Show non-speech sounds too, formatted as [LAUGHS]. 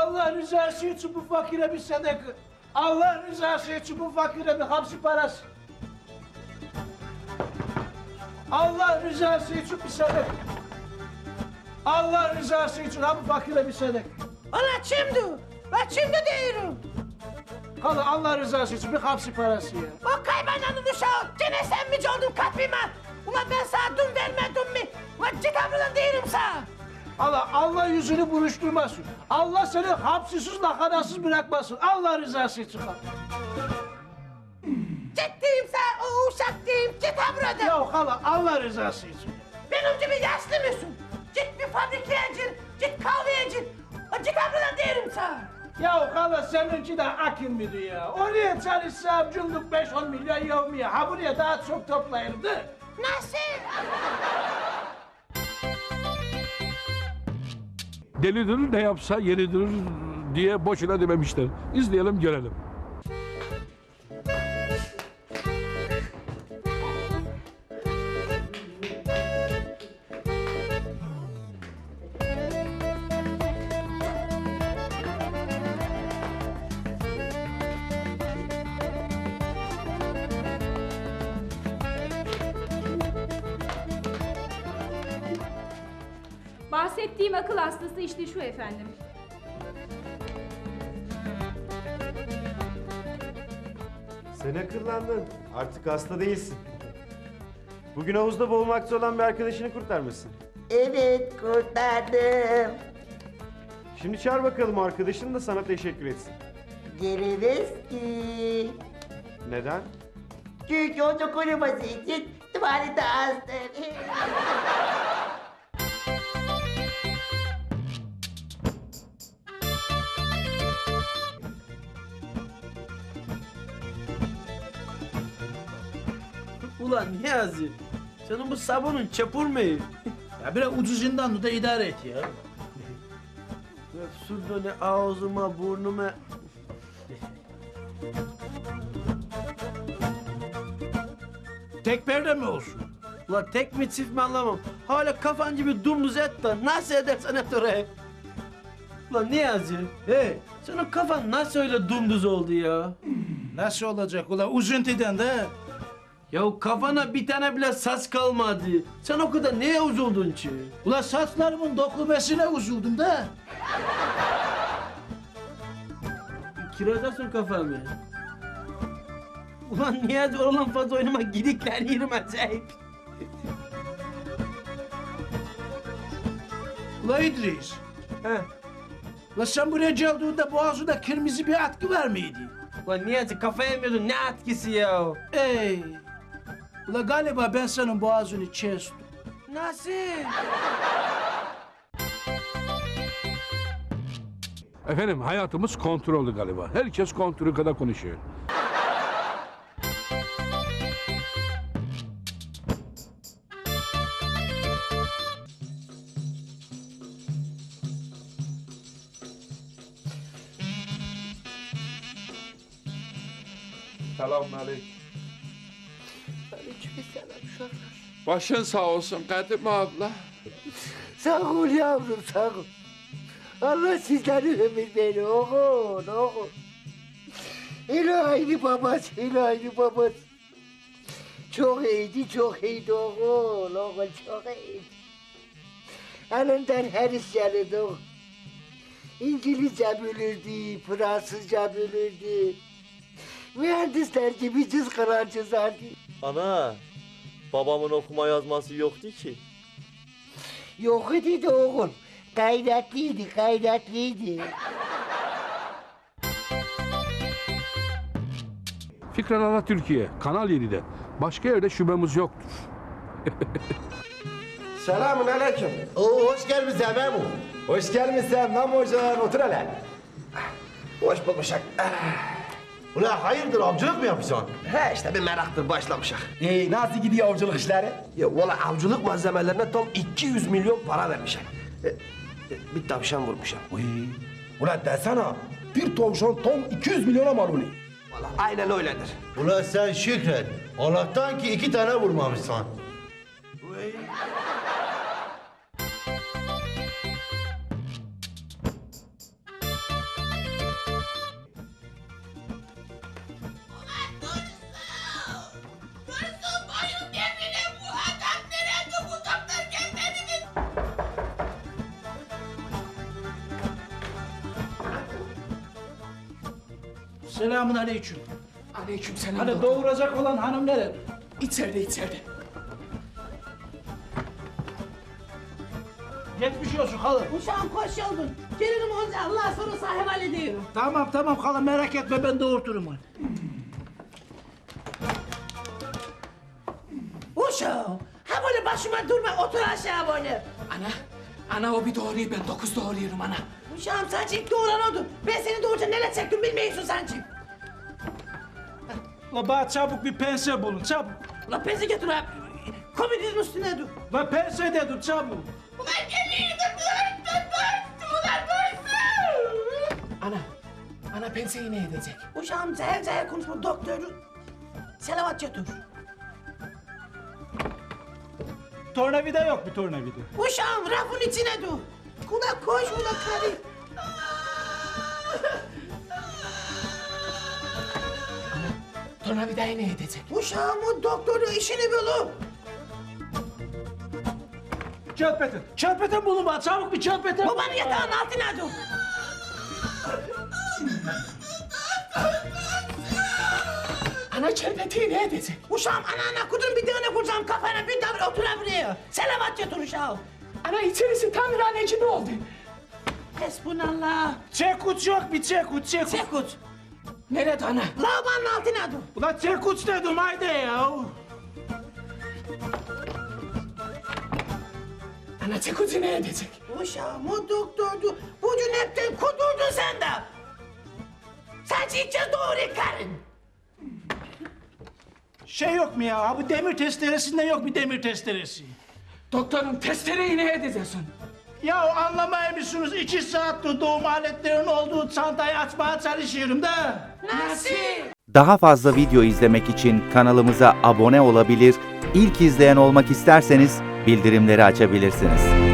Allah rızası için bu fakire bir sadaka. Allah rızası için bu fakire bir hapsi parası. Allah rızası için bir sadaka. Allah rızası için ha bu fakire bir sadaka. Ana şimdi, ben şimdi diyorum. Hala Allah rızası için bir hapsi parası ya. O kaybananın uşağı, gene sen mi oldun katmima? Ulan ben sana dün vermedim mi? Ulan git buradan diyorum sana. Allah Allah yüzünü buruşturmasın. Allah seni hapsisiz lakanasız bırakmasın. Allah rızası için. Git diyeyim sana, o uşak diyeyim, git ha buradan. Ya hala Allah rızası için. Benim gibi yaşlı mısın? Git bir fabrikaya gir, git kahveye gir. Git ha buradan diyorum sana. Ya hala seninki de akın mıydı ya? Oraya çalışsam cümlük 5-10 milyon yevmiye. Ha buraya daha çok toplayırdı. Nasıl? Delidir ne yapsa yeridir diye boşuna dememişler. İzleyelim görelim. Bahsettiğim akıl hastası işte şu efendim. Sen akıllandın. Artık hasta değilsin. Bugün havuzda boğulmakta olan bir arkadaşını kurtarmışsın. Evet kurtardım. Şimdi çağır bakalım arkadaşın da sana teşekkür etsin. Geliriz ki. Neden? Çünkü onu koruması için tuvalete astım. [LAUGHS] Ulan Niyazi, senin bu sabunun çapur mu? ya biraz ucuzundan da idare et ya. sür böyle ağzıma, burnuma. Tek perde mi olsun? Ulan tek mi çift mi anlamam. Hala kafan gibi dümdüz et de nasıl edersen et oraya. Ulan Niyazi, He, senin kafan nasıl öyle dümdüz oldu ya? nasıl olacak ula üzüntüden de? Ya kafana bir tane bile saç kalmadı. Sen o kadar neye uzuldun ki? Ula saçlarımın dokunmasına üzüldüm de. Kirazasın kafamı. Ulan Niyazi oradan fazla oynama gidikler yerim acayip. Ula İdris. He. Ula sen buraya geldiğinde boğazında kırmızı bir atkı var mıydı? Ulan Niyazi kafaya yemiyordun ne etkisi ya? Ey. Ula galiba ben senin boğazını kestim. Nasıl? Efendim hayatımız kontrollü galiba. Herkes kontrolü kadar konuşuyor. Selamünaleyküm. Başın sağ olsun Kadime abla. Sağ ol yavrum sağ ol. Allah sizden ömür verir oğul oğul. İlahi babası ilahi babası. Çok iyiydi çok iyiydi oğul oğul çok iyiydi. Elinden her iş gelirdi oğul. İngilizce bilirdi, Fransızca bilirdi. Mühendisler gibi cız kıran çizerdi. Ana, babamın okuma yazması yoktu ki. Yok idi oğul. Gayretliydi, gayretliydi. Fikren Ana Türkiye, Kanal 7'de. Başka yerde şubemiz yoktur. [LAUGHS] Selamun aleyküm. Oo, hoş gelmişsin Memo. Hoş gelmişsin Memo hocam. Otur hele. Hoş bulmuşak. Ulan hayırdır avcılık mı yapıyorsun? He işte bir meraktır başlamışak. Ee, nasıl gidiyor avcılık işleri? Ya valla avcılık malzemelerine tam 200 milyon para vermişim. E, e, bir tavşan vurmuşum. Uy. Ulan desene bir tavşan tam 200 milyona mal oluyor. Valla aynen öyledir. Ulan sen şükret. Allah'tan ki iki tane vurmamışsın. Uy. Selamun aleyküm. Aleyküm selam. Hani doğuracak olan hanım nerede? İçeride içeride. Geçmiş olsun halı. Uşağım hoş geldin. Gelirim önce Allah sonra sahip hallediyorum. Tamam tamam hala merak etme ben doğurturum onu. Uşağım. Ha böyle başıma durma otur aşağı böyle. Ana, ana o bir doğruyu ben dokuz doğruyorum ana. Uşağım sen ilk doğuran oldun. Ben seni doğurunca neler çektim bilmiyorsun sen çek. La bana çabuk bir pense bulun çabuk. Ulan pezi getir abi. Komedinin üstüne dur. La pense dedim çabuk. Ulan geliyor dur dur dur. Ulan dursun. Ana, ana penseyi ne edecek? Uşağım zehir zehir konuşma doktoru. Selavat götür. Tornavida yok bir tornavida. Uşağım rafın içine dur. Kula koş ula karı. Tornavidayı ne edecek? Uşağım o doktoru işini bulur. Çöpeten. Çöpeten bulun bana çabuk bir çöpeten. Babanın yatağın altına dur. Ana çelpetiği ne edecek? Uşağım ana ana kudun bir tane kuracağım kafana bir davul otur buraya. Selavat götür uşağım. Ana içerisi tamirhane gibi oldu. Hasbunallah. Çekuç yok bir çekuç çekuç. Sekut. Nerede ana? Lavabonun altına dur. Ulan çekuç dedim haydi ya. Ana çekucu ne edecek? Uşağım o doktordu. Bugün hepten kudurdun sen de. Sen içeceğiz doğru karın. Şey yok mu ya? Ha bu demir testeresinden yok bir demir testeresi. Doktorum testereyi ne edeceksin? Ya anlamaya mısınız? İki saattir doğum aletlerinin olduğu çantayı açmaya çalışıyorum da. Nasıl? Daha fazla video izlemek için kanalımıza abone olabilir, ilk izleyen olmak isterseniz bildirimleri açabilirsiniz.